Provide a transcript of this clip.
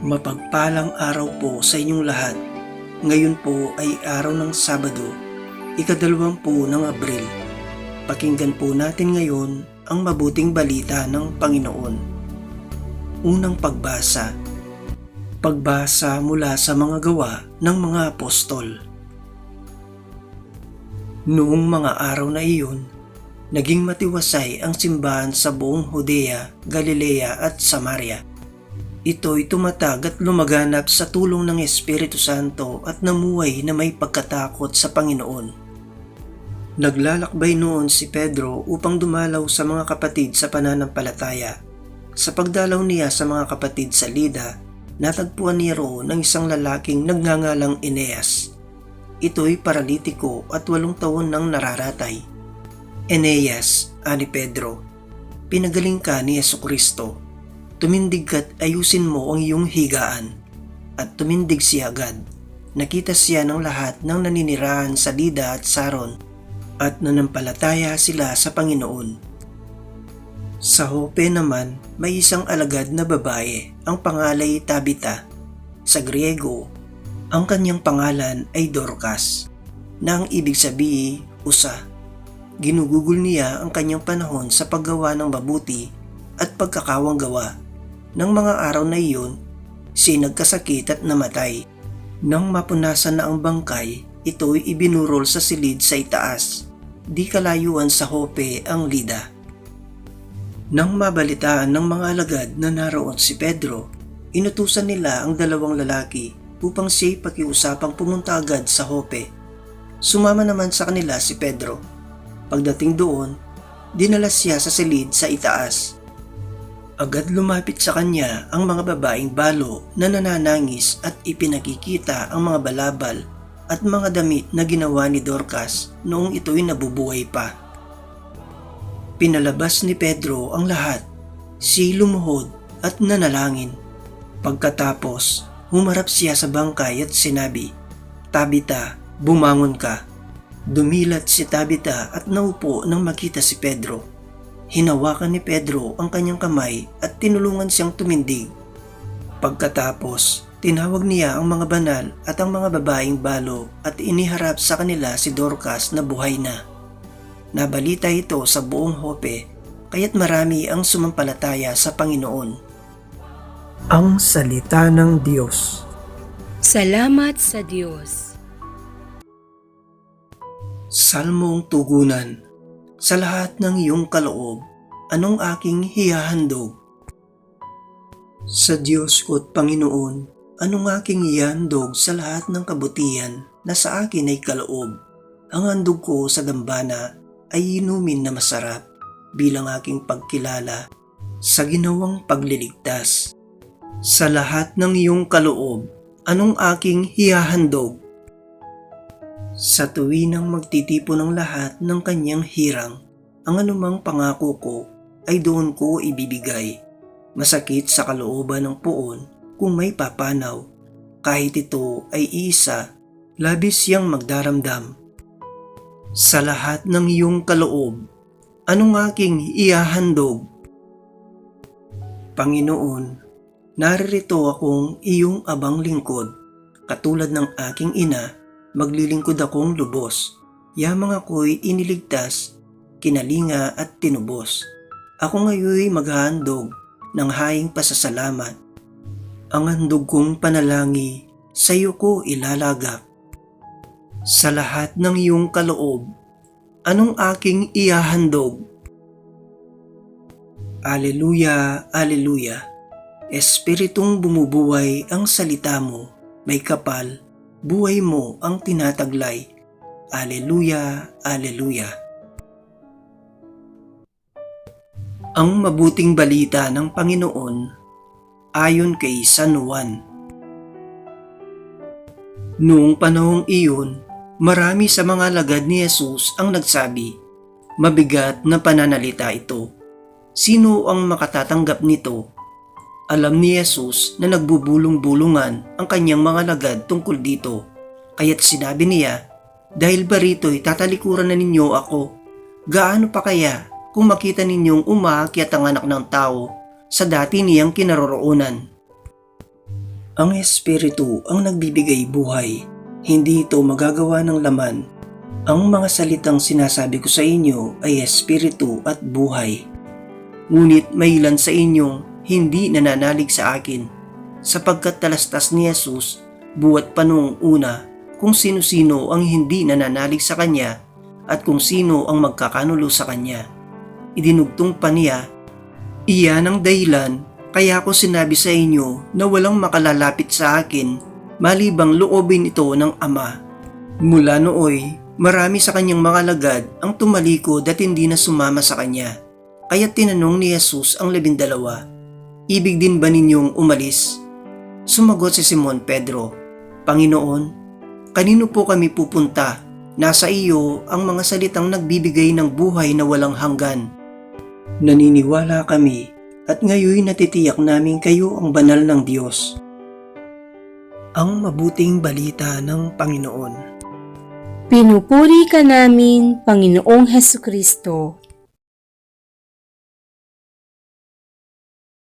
Mapagpalang araw po sa inyong lahat. Ngayon po ay araw ng Sabado, ikadalawampu ng Abril. Pakinggan po natin ngayon ang mabuting balita ng Panginoon. Unang pagbasa. Pagbasa mula sa mga gawa ng mga apostol. Noong mga araw na iyon, naging matiwasay ang simbahan sa buong Judea, Galilea at Samaria. Ito'y tumatag at lumaganap sa tulong ng Espiritu Santo at namuhay na may pagkatakot sa Panginoon. Naglalakbay noon si Pedro upang dumalaw sa mga kapatid sa pananampalataya. Sa pagdalaw niya sa mga kapatid sa Lida, natagpuan niya roon ng isang lalaking nagngangalang Eneas. Ito'y paralitiko at walong taon nang nararatay. Eneas, ani Pedro, pinagaling ka ni Yeso Kristo tumindig ka't ayusin mo ang iyong higaan. At tumindig siya agad. Nakita siya ng lahat ng naninirahan sa Lida at Saron at nanampalataya sila sa Panginoon. Sa Hope naman, may isang alagad na babae, ang pangalay Tabita. Sa Griego, ang kanyang pangalan ay Dorcas, na ang ibig sabihin, usa. Ginugugol niya ang kanyang panahon sa paggawa ng mabuti at pagkakawang gawa ng mga araw na iyon, si nagkasakit at namatay. Nang mapunasan na ang bangkay, ito'y ibinurol sa silid sa itaas. Di kalayuan sa Hope ang Lida. Nang mabalitaan ng mga alagad na naroon si Pedro, inutusan nila ang dalawang lalaki upang siya'y pakiusapang pumunta agad sa Hope. Sumama naman sa kanila si Pedro. Pagdating doon, dinala siya sa silid sa itaas Agad lumapit sa kanya ang mga babaeng balo na nananangis at ipinakikita ang mga balabal at mga damit na ginawa ni Dorcas noong ito'y nabubuhay pa. Pinalabas ni Pedro ang lahat, si lumuhod at nanalangin. Pagkatapos, humarap siya sa bangkay at sinabi, Tabita, bumangon ka. Dumilat si Tabita at naupo nang makita si Pedro. Hinawakan ni Pedro ang kanyang kamay at tinulungan siyang tumindig. Pagkatapos, tinawag niya ang mga banal at ang mga babaeng balo at iniharap sa kanila si Dorcas na buhay na. Nabalita ito sa buong Hope, kaya't marami ang sumampalataya sa Panginoon. Ang Salita ng Diyos Salamat sa Diyos. Salmong Tugunan Sa lahat ng iyong kaloob, anong aking hihahandog? Sa Diyos ko't Panginoon, anong aking hihahandog sa lahat ng kabutihan na sa akin ay kaloob? Ang handog ko sa dambana ay inumin na masarap bilang aking pagkilala sa ginawang pagliligtas. Sa lahat ng iyong kaloob, anong aking hihahandog? Sa tuwinang magtitipo ng lahat ng kanyang hirang, ang anumang pangako ko ay doon ko ibibigay. Masakit sa kalooban ng puon kung may papanaw. Kahit ito ay isa, labis siyang magdaramdam. Sa lahat ng iyong kaloob, anong aking ihahandog? Panginoon, naririto akong iyong abang lingkod, katulad ng aking ina maglilingkod akong lubos. Yamang ako'y iniligtas, kinalinga at tinubos. Ako ngayoy maghahandog ng haing pasasalamat. Ang handog kong panalangi, sa iyo ko ilalagak. Sa lahat ng iyong kaloob, anong aking ihahandog? Aleluya, Aleluya. Espiritong bumubuhay ang salita mo, may kapal buhay mo ang tinataglay. Aleluya, Aleluya. Ang mabuting balita ng Panginoon ayon kay San Juan. Noong panahong iyon, marami sa mga lagad ni Jesus ang nagsabi, Mabigat na pananalita ito. Sino ang makatatanggap nito? Alam ni Jesus na nagbubulong-bulungan ang kanyang mga lagad tungkol dito. Kaya't sinabi niya, dahil ba rito'y tatalikuran na ninyo ako, gaano pa kaya kung makita ninyong umaakyat ang anak ng tao sa dati niyang kinaroroonan? Ang Espiritu ang nagbibigay buhay. Hindi ito magagawa ng laman. Ang mga salitang sinasabi ko sa inyo ay Espiritu at buhay. Ngunit may ilan sa inyong hindi nananalig sa akin, sapagkat talastas ni Jesus buwat pa noong una kung sino-sino ang hindi nananalig sa Kanya at kung sino ang magkakanulo sa Kanya. Idinugtong pa niya, Iyan ang dahilan kaya ko sinabi sa inyo na walang makalalapit sa akin malibang loobin ito ng Ama. Mula nooy, marami sa kanyang mga lagad ang tumalikod at hindi na sumama sa kanya. Kaya tinanong ni Jesus ang labindalawa, Ibig din ba ninyong umalis? Sumagot si Simon Pedro, Panginoon, kanino po kami pupunta? Nasa iyo ang mga salitang nagbibigay ng buhay na walang hanggan. Naniniwala kami at ngayon natitiyak namin kayo ang banal ng Diyos. Ang mabuting balita ng Panginoon. Pinupuri ka namin, Panginoong Heso Kristo.